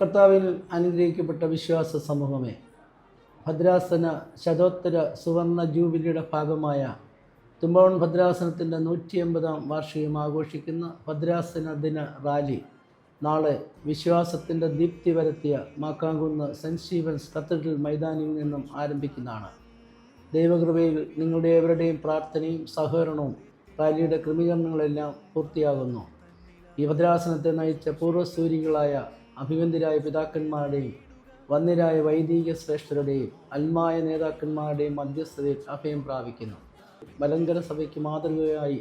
കർത്താവിൽ അനുഗ്രഹിക്കപ്പെട്ട വിശ്വാസ സമൂഹമേ ഭദ്രാസന ശതോത്തര സുവർണ ജൂബിലിയുടെ ഭാഗമായ തുമ്പവൺ ഭദ്രാസനത്തിന്റെ നൂറ്റി എൺപതാം വാർഷികം ആഘോഷിക്കുന്ന ഭദ്രാസന ദിന റാലി നാളെ വിശ്വാസത്തിന്റെ ദീപ്തി വരുത്തിയ മാക്കാങ്കുന്ന് സെന്റ് സ്റ്റീഫൻസ് കത്തീഡ്രൽ മൈതാനിയിൽ നിന്നും ആരംഭിക്കുന്നതാണ്. ദൈവകൃപയിൽ നിങ്ങളുടെ ഏവരുടെയും പ്രാർത്ഥനയും സഹകരണവും റാലിയുടെ ക്രമീകരണങ്ങളെല്ലാം പൂർത്തിയാകുന്നു. ഈ ഭദ്രാസനത്തെ നയിച്ച പൂർവസൂരികളായ അഭിവന്ദ്യരായ പിതാക്കന്മാരുടെയും വന്നിരായ വൈദിക ശ്രേഷ്ഠരുടെയും അൽമായ നേതാക്കന്മാരുടെയും മധ്യസ്ഥതയിൽ അഭയം പ്രാപിക്കുന്നു. മലങ്കര സഭയ്ക്ക് മാതൃകയായി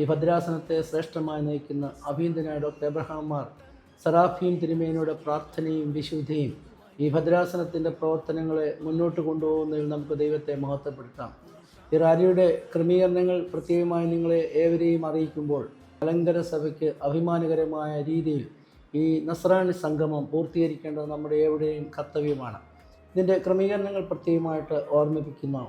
ഈ ഭദ്രാസനത്തെ ശ്രേഷ്ഠമായി നയിക്കുന്ന അഭിയന്തനായ ഡോക്ടർ എബ്രഹാം മാർ സറാഫിയും തിരുമേനയുടെ പ്രാർത്ഥനയും വിശുദ്ധിയും ഈ ഭദ്രാസനത്തിന്റെ പ്രവർത്തനങ്ങളെ മുന്നോട്ട് കൊണ്ടുപോകുന്നതിൽ നമുക്ക് ദൈവത്തെ മഹത്വപ്പെടുത്താം. ഈ റാലിയുടെ ക്രമീകരണങ്ങൾ പ്രത്യേകമായി നിങ്ങളെ ഏവരെയും അറിയിക്കുമ്പോൾ മലങ്കര സഭയ്ക്ക് അഭിമാനകരമായ രീതിയിൽ ഈ നസ്രാണി സംഗമം പൂർത്തീകരിക്കേണ്ടത് നമ്മുടെ എവിടെയും കർത്തവ്യമാണ്. ഇതിന്റെ ക്രമീകരണങ്ങൾ പ്രത്യേകമായിട്ട് ഓർമ്മിപ്പിക്കുന്ന.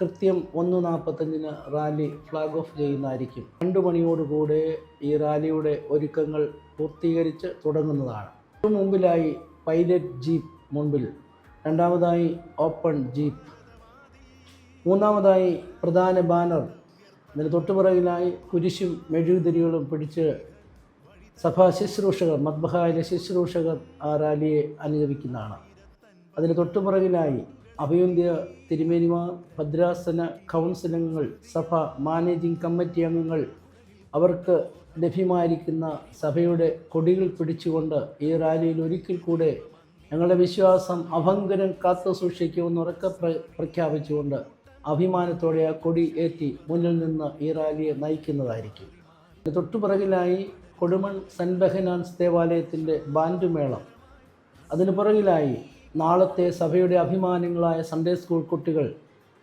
കൃത്യം ഒന്ന് നാൽപ്പത്തഞ്ചിന് റാലി ഫ്ലാഗ് ഓഫ് ചെയ്യുന്നതായിരിക്കും. രണ്ട് മണിയോടുകൂടെ ഈ റാലിയുടെ ഒരുക്കങ്ങൾ പൂർത്തീകരിച്ച് തുടങ്ങുന്നതാണ്. ഏറ്റവും മുമ്പിലായി പൈലറ്റ് ജീപ്പ് മുൻപിൽ രണ്ടാമതായി ഓപ്പൺ ജീപ്പ് മൂന്നാമതായി പ്രധാന ബാനർ ഇതിന് തൊട്ടുപിറകിലായി കുരിശും മെഴുകുതിരികളും പിടിച്ച് സഭാ ശുശ്രൂഷകർ മദ്ബഹായിലെ ശുശ്രൂഷകർ ആ റാലിയെ അനുഗമിക്കുന്നതാണ്. അതിന് തൊട്ടുപുറകിലായി അഭയന്ത്യ തിരുമേനിമാർ ഭദ്രാസന കൗൺസിലംഗങ്ങൾ സഭ മാനേജിംഗ് കമ്മിറ്റി അംഗങ്ങൾ അവർക്ക് ലഭ്യമായിരിക്കുന്ന സഭയുടെ കൊടികൾ പിടിച്ചുകൊണ്ട് ഈ റാലിയിൽ ഒരിക്കൽ കൂടെ ഞങ്ങളുടെ വിശ്വാസം അഭങ്കരം കാത്തു സൂക്ഷിക്കുമെന്ന് ഉറക്കെ പ്ര പ്രഖ്യാപിച്ചുകൊണ്ട് അഭിമാനത്തോടെ ആ കൊടി ഏറ്റി മുന്നിൽ നിന്ന് ഈ റാലിയെ നയിക്കുന്നതായിരിക്കും. തൊട്ടുപിറകിലായി കൊടുമൺ സെന്റ് ബെഹനാൻസ് ദേവാലയത്തിന്റെ ബാൻഡ് മേളം അതിന് പുറകിലായി നാളത്തെ സഭയുടെ അഭിമാനങ്ങളായ സൺഡേ സ്കൂൾ കുട്ടികൾ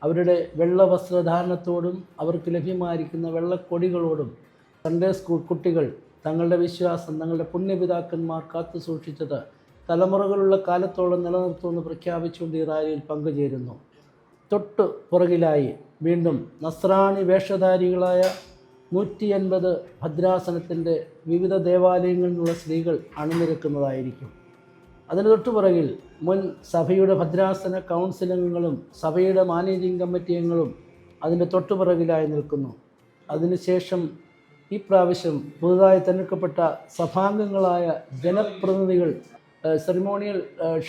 അവരുടെ വെള്ള വസ്ത്രധാരണത്തോടും അവർക്ക് ലഭ്യമായിരിക്കുന്ന വെള്ളക്കൊടികളോടും സൺഡേ സ്കൂൾ കുട്ടികൾ തങ്ങളുടെ വിശ്വാസം തങ്ങളുടെ പുണ്യപിതാക്കന്മാർ കാത്തു സൂക്ഷിച്ചത് തലമുറകളുള്ള കാലത്തോളം നിലനിർത്തുമെന്ന് പ്രഖ്യാപിച്ചുകൊണ്ട് ഈ റാലിയിൽ പങ്കുചേരുന്നു. തൊട്ട് പുറകിലായി വീണ്ടും നസ്രാണി വേഷധാരികളായ നൂറ്റി അൻപത് ഭദ്രാസനത്തിന്റെ വിവിധ ദേവാലയങ്ങളിൽ നിന്നുള്ള സ്ത്രീകൾ അണിനിരക്കുന്നതായിരിക്കും. അതിന് തൊട്ടുപുറകിൽ മുൻ സഭയുടെ ഭദ്രാസന കൗൺസിലംഗങ്ങളും സഭയുടെ മാനേജിംഗ് കമ്മിറ്റി അംഗങ്ങളും അതിന്റെ തൊട്ടുപിറകിലായി നിൽക്കുന്നു. അതിനുശേഷം ഈ പ്രാവശ്യം പുതുതായി തെരഞ്ഞെടുക്കപ്പെട്ട സഭാംഗങ്ങളായ ജനപ്രതിനിധികൾ സെറിമോണിയൽ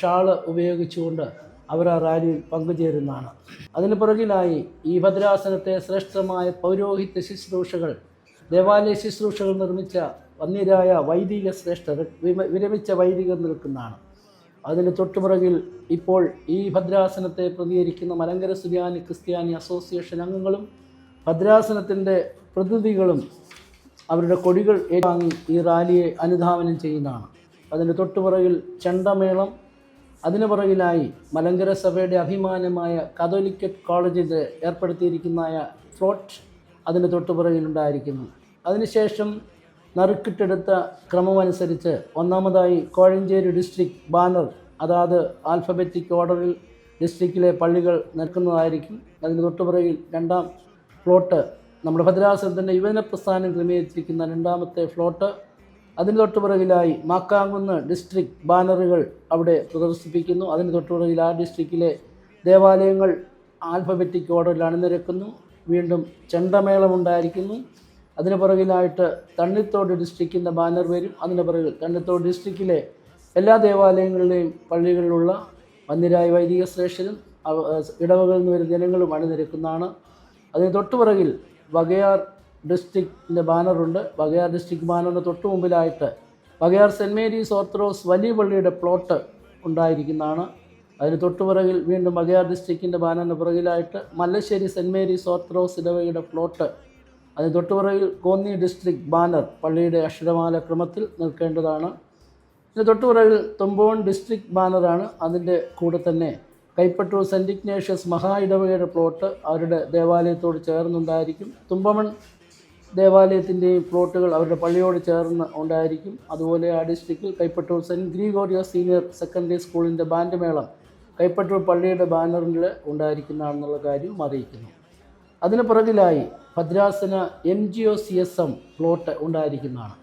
ഷാൾ ഉപയോഗിച്ചുകൊണ്ട് അവർ ആ റാലിയിൽ പങ്കുചേരുന്നതാണ്. അതിന് പുറകിലായി ഈ ഭദ്രാസനത്തെ ശ്രേഷ്ഠമായ പൗരോഹിത്യ ശുശ്രൂഷകൾ ദേവാലയ ശുശ്രൂഷകൾ നിർമ്മിച്ച വന്നിരായ വൈദിക ശ്രേഷ്ഠർ വിരമിച്ച വൈദികർ നിൽക്കുന്നതാണ്. അതിന് തൊട്ടുപുറകിൽ ഇപ്പോൾ ഈ ഭദ്രാസനത്തെ പ്രതികരിക്കുന്ന മലങ്കര സുറിയാനി ക്രിസ്ത്യാനി അസോസിയേഷൻ അംഗങ്ങളും ഭദ്രാസനത്തിന്റെ പ്രതിനിധികളും അവരുടെ കൊടികൾ ഏറ്റുവാങ്ങി ഈ റാലിയെ അനുധാവനം ചെയ്യുന്നതാണ്. അതിന്റെ തൊട്ടുപുറകിൽ ചെണ്ടമേളം അതിനു പുറകിലായി മലങ്കര സഭയുടെ അഭിമാനമായ കാതോലിക്കറ്റ് കോളേജിൽ ഏർപ്പെടുത്തിയിരിക്കുന്നതായ ഫ്ലോട്ട് അതിന് തൊട്ടുപുറകിലുണ്ടായിരിക്കുന്നു അതിനുശേഷം നറുക്കിട്ടെടുത്ത ക്രമമനുസരിച്ച് ഒന്നാമതായി കോഴഞ്ചേരി ഡിസ്ട്രിക്ട് ബാനർ അതാത് ആൽഫബറ്റിക് ഓർഡറിൽ ഡിസ്ട്രിക്റ്റിലെ പള്ളികൾ നിൽക്കുന്നതായിരിക്കും. അതിന് തൊട്ടുപുറകിൽ രണ്ടാം ഫ്ലോട്ട് നമ്മുടെ ഭദ്രാസനത്തിന്റെ യുവജന പ്രസ്ഥാനം ക്രമീകരിച്ചിരിക്കുന്ന രണ്ടാമത്തെ ഫ്ലോട്ട് അതിന് തൊട്ടുപിറകിലായി മാക്കാങ്കുന്ന് ഡിസ്ട്രിക്ട് ബാനറുകൾ അവിടെ പ്രദർശിപ്പിക്കുന്നു. അതിന് തൊട്ടുപിറകിൽ ആ ഡിസ്ട്രിക്റ്റിലെ ദേവാലയങ്ങൾ ആൽഫബറ്റിക് ഓർഡറിൽ അണിനിരക്കുന്നു. വീണ്ടും ചെണ്ടമേളമുണ്ടായിരിക്കുന്നു അതിന് പുറകിലായിട്ട് തണ്ണിത്തോട് ഡിസ്ട്രിക്റ്റിന്റെ ബാനർ വരും. അതിന് പുറകിൽ തണ്ണിത്തോട് ഡിസ്ട്രിക്റ്റിലെ എല്ലാ ദേവാലയങ്ങളിലെയും പള്ളികളിലുള്ള വന്യരായ വൈദിക ശ്രേഷ്ഠരും ഇടവകളിൽ നിന്ന് വരുന്ന ജനങ്ങളും അണിനിരക്കുന്നതാണ്. അതിന് തൊട്ടുപിറകിൽ വകയാർ ഡിസ്ട്രിക്റ്റിന്റെ ബാനറുണ്ട്. വകയാർ ഡിസ്ട്രിക്ട് ബാനറിന് തൊട്ട് മുമ്പിലായിട്ട് വകയാർ സെന്റ് മേരീസ് ഓർത്തഡോക്സ് വലിയ പള്ളിയുടെ പ്ലോട്ട് ഉണ്ടായിരിക്കുന്നതാണ്. അതിന് തൊട്ടുപിറകിൽ വീണ്ടും വകയാർ ഡിസ്ട്രിക്റ്റിന്റെ ബാനറിന് പുറകിലായിട്ട് മല്ലശ്ശേരി സെന്റ് മേരീസ് ഓർത്തഡോക്സ് ഇടവകയുടെ പ്ലോട്ട്. അതിന് തൊട്ടുപിറകിൽ കോന്നി ഡിസ്ട്രിക്ട് ബാനർ പള്ളിയുടെ അക്ഷരമാല ക്രമത്തിൽ നിൽക്കേണ്ടതാണ്. ഇതിന് തൊട്ടുപിറകിൽ തുമ്പോൺ ഡിസ്ട്രിക്ട് ബാനറാണ് അതിന്റെ കൂടെ തന്നെ കൈപ്പറ്റൂർ സെന്റ് ഇഗ്നേഷ്യസ് മഹാ ഇടവകയുടെ പ്ലോട്ട് അവരുടെ ദേവാലയത്തോട് ചേർന്നുണ്ടായിരിക്കും. തുമ്പമൺ ദേവാലയത്തിന്റെയും പ്ലോട്ടുകൾ അവരുടെ പള്ളിയോട് ചേർന്ന് ഉണ്ടായിരിക്കും. അതുപോലെ ആ ഡിസ്ട്രിക്റ്റിൽ Kaippattoor saint Gregorio senior secondary സ്കൂളിന്റെ ബാൻഡ് മേളം കൈപ്പറ്റൂർ പള്ളിയുടെ ബാനറിൽ ഉണ്ടായിരിക്കുന്നതാണെന്നുള്ള കാര്യവും അറിയിക്കുന്നു. അതിന് പുറകിലായി ഭദ്രാസന M G O C S M plot ഉണ്ടായിരിക്കുന്നതാണ്.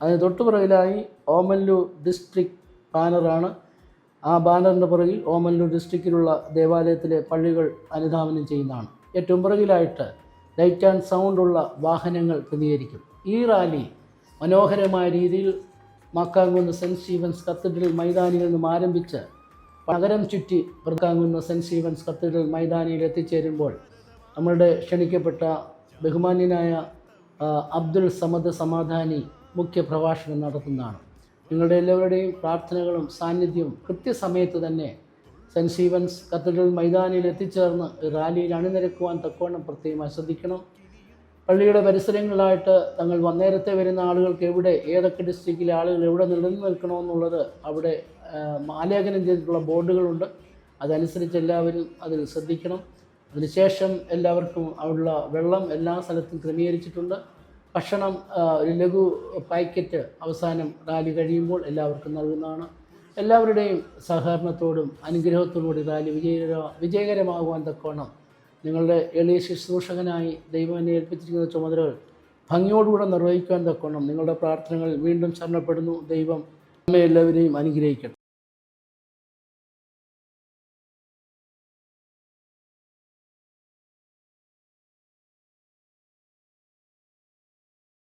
അതിന് തൊട്ടു പുറകിലായി ഓമല്ലൂർ ഡിസ്ട്രിക്ട് ബാനറാണ്. ആ ബാനറിന്റെ പുറകിൽ ഓമല്ലൂർ ഡിസ്ട്രിക്റ്റിലുള്ള ദേവാലയത്തിലെ പള്ളികൾ അനുധാവനം ചെയ്യുന്നതാണ്. ഏറ്റവും പുറകിലായിട്ട് ലൈറ്റ് ആൻഡ് സൗണ്ടുള്ള വാഹനങ്ങൾ ക്രമീകരിക്കും ഈ റാലി മനോഹരമായ രീതിയിൽ മക്കാങ്കുന്ന് സെന്റ് സ്റ്റീവൻസ് കത്തീഡ്രൽ മൈതാനിയിൽ നിന്നും ആരംഭിച്ച് നഗരം ചുറ്റി പ്രകാങ്കുന്ന സെന്റ് സ്റ്റീവൻസ് കത്തീഡ്രൽ മൈതാനിയിൽ എത്തിച്ചേരുമ്പോൾ നമ്മളുടെ ക്ഷണിക്കപ്പെട്ട ബഹുമാന്യനായ അബ്ദുൽ സമദ് സമാധാനി മുഖ്യ പ്രഭാഷണം നടത്തുന്നതാണ്. നിങ്ങളുടെ എല്ലാവരുടെയും പ്രാർത്ഥനകളും സാന്നിധ്യവും കൃത്യസമയത്ത് തന്നെ സെന്റ് സ്റ്റീവൻസ് കത്തീഡ്രൽ മൈതാനിയിൽ എത്തിച്ചേർന്ന് റാലിയിൽ അണിനിരക്കുവാൻ തക്കവണ്ണം പ്രത്യേകമായി ശ്രദ്ധിക്കണം. പള്ളിയുടെ പരിസരങ്ങളിലായിട്ട് തങ്ങൾ വന്നേരത്തെ വരുന്ന ആളുകൾക്ക് എവിടെ ഏതൊക്കെ ഡിസ്ട്രിക്റ്റിലെ ആളുകൾ എവിടെ നിലനിന്ന് നിൽക്കണമെന്നുള്ളത് അവിടെ ആലേഖനം ചെയ്തിട്ടുള്ള ബോർഡുകളുണ്ട്. അതനുസരിച്ച് എല്ലാവരും അതിൽ ശ്രദ്ധിക്കണം. അതിനുശേഷം എല്ലാവർക്കും അവിടെയുള്ള വെള്ളം എല്ലാ സ്ഥലത്തും ക്രമീകരിച്ചിട്ടുണ്ട്. ഭക്ഷണം ഒരു ലഘു പാക്കറ്റ് അവസാനം റാലി കഴിയുമ്പോൾ എല്ലാവർക്കും നൽകുന്നതാണ്. എല്ലാവരുടെയും സഹകരണത്തോടും അനുഗ്രഹത്തോടും കൂടി റാലി വിജയകര വിജയകരമാകുവാൻ തക്കവണ്ണം നിങ്ങളുടെ എളിയ ശുശ്രൂഷകനായി ദൈവം ഏൽപ്പിച്ചിരിക്കുന്ന ചുമതലകൾ ഭംഗിയോടുകൂടെ നിർവഹിക്കാൻ തക്കവണ്ണം നിങ്ങളുടെ പ്രാർത്ഥനകൾ വീണ്ടും ശരണപ്പെടുന്നു. ദൈവം നമ്മെ എല്ലാവരെയും അനുഗ്രഹിക്കട്ടെ.